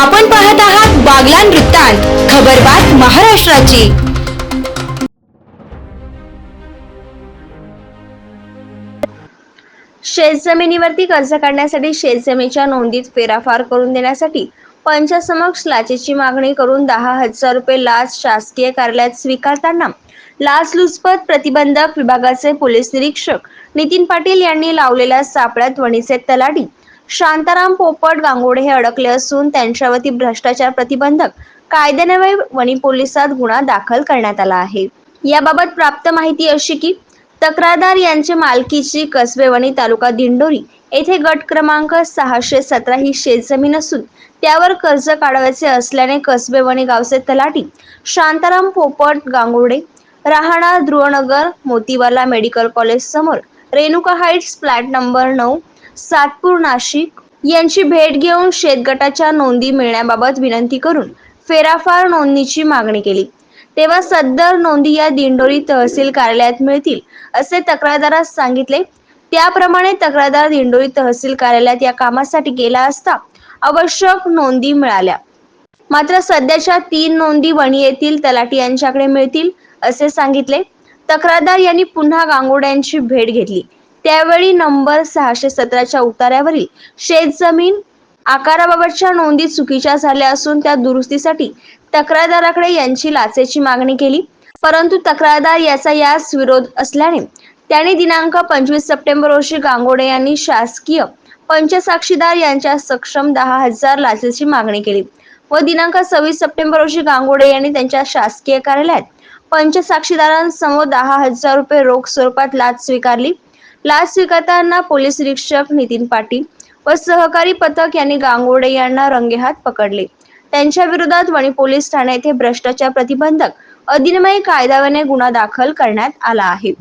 आपण पाहत आहात बागलान वृत्तांत खबरबात महाराष्ट्राची. शेतजमिनीवरती कर्ज काढण्यासाठी शेतजमिनीच्या नोंदीत फेराफार करून देण्यासाठी पंचासमक्ष लाचेची मागणी करून दहा हजार रुपये लाच शासकीय कार्यालयात स्वीकारताना लाचलुचपत प्रतिबंधक विभागाचे पोलीस निरीक्षक नितीन पाटील यांनी लावलेल्या सापळ्यात वणीचे तलाठी शांताराम पोपट गांगोडे हे अडकले असून त्यांच्यावरती भ्रष्टाचार प्रतिबंधक कायद्यान्वये वणी पोलिसात गुन्हा दाखल करण्यात आला आहे. याबाबत प्राप्त माहिती अशी की तक्रारदार यांचे मालकीची कसबेवणी तालुका दिंडोरी येथे गट क्रमांक सहाशे सतरा ही शेतजमीन असून त्यावर कर्ज काढवायचे असल्याने कसबेवणी गावचे तलाठी शांताराम पोपट गांगुडे राहणार ध्रुवनगर मोतीवाला मेडिकल कॉलेज समोर रेणुका हाईट्स फ्लॅट नंबर नऊ सातपूर नाशिक यांची भेट घेऊन शेतगटाच्या नोंदी मिळण्याबाबत विनंती करून फेराफार नोंदणीची मागणी केली. तेव्हा सदर नोंदी या दिंडोरी तहसील कार्यालयात मिळतील असे तक्रारदारास सांगितले. त्याप्रमाणे तक्रारदार दिंडोरी तहसील कार्यालयात या कामासाठी गेला असता आवश्यक नोंदी मिळाल्या. मात्र सध्याच्या तीन नोंदी वणी येथील तलाठी यांच्याकडे मिळतील असे सांगितले. तक्रारदार यांनी पुन्हा गांगोड्यांची भेट घेतली. त्यावेळी नंबर सहाशे सतराच्या उतार्यावरील शेतजमीन आकाराबाबतच्या नोंदी चुकीच्या झाल्या असून त्या दुरुस्तीसाठी तक्रारदाराकडे यांची लाचेची मागणी केली. परंतु तक्रारदार याचा यास विरोध असल्याने त्यांनी दिनांक पंचवीस सप्टेंबर रोजी गांगोडे यांनी शासकीय पंचसाक्षीदार यांच्या सक्षम दहा हजार लाचेची मागणी केली व दिनांक सव्वीस सप्टेंबर रोजी गांगोडे यांनी त्यांच्या शासकीय कार्यालयात पंचसाक्षीदारांसमोर दहा हजार रुपये रोख स्वरूपात लाच स्वीकारली. लाच स्वीकारताना पोलीस निरीक्षक नितीन पाटील व सहकारी पथक यांनी गांगोडे यांना रंगेहात पकडले. त्यांच्या विरोधात वणी पोलीस ठाणे येथे भ्रष्टाचार प्रतिबंधक अधिनिमय कायद्याने गुन्हा दाखल करण्यात आला आहे.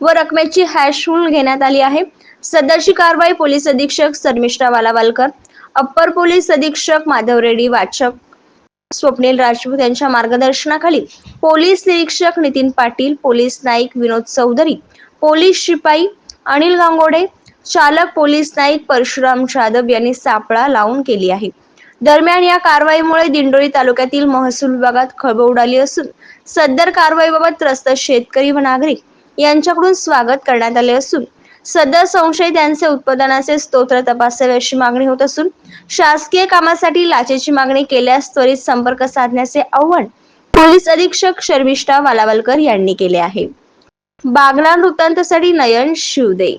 व रकमेची हॅश हुल घेण्यात आली आहे. सदरची कारवाई पोलीस अधीक्षक शर्मिष्ठा वालावालकर अप्पर पोलीस अधीक्षक माधव रेड्डी वाचक स्वप्नील राजपूत यांच्या मार्गदर्शनाखाली पोलीस निरीक्षक नितीन पाटील पोलीस नाईक विनोद चौधरी पोलीस शिपाई अनिल गांगोडे चालक पोलीस नाईक परशुराम जाधव यांनी सापळा लावून केली आहे. दरम्यान या कारवाईमुळे दिंडोरी तालुक्यातील महसूल विभागात खळबळ उडाली असून सदर कारवाईबाबत त्रस्त शेतकरी व नागरिक यांच्याकडून स्वागत करण्यात आले असून सदर संशय त्यांचे उत्पादनाचे स्तोत्र तपासावे अशी मागणी होत असून शासकीय कामासाठी लाचेची मागणी केल्यास त्वरित संपर्क साधण्याचे आव्हान पोलीस अधीक्षक शर्मिष्ठा वालावलकर यांनी केले आहे. बागला वृत्तांतसाठी नयन शिवदे.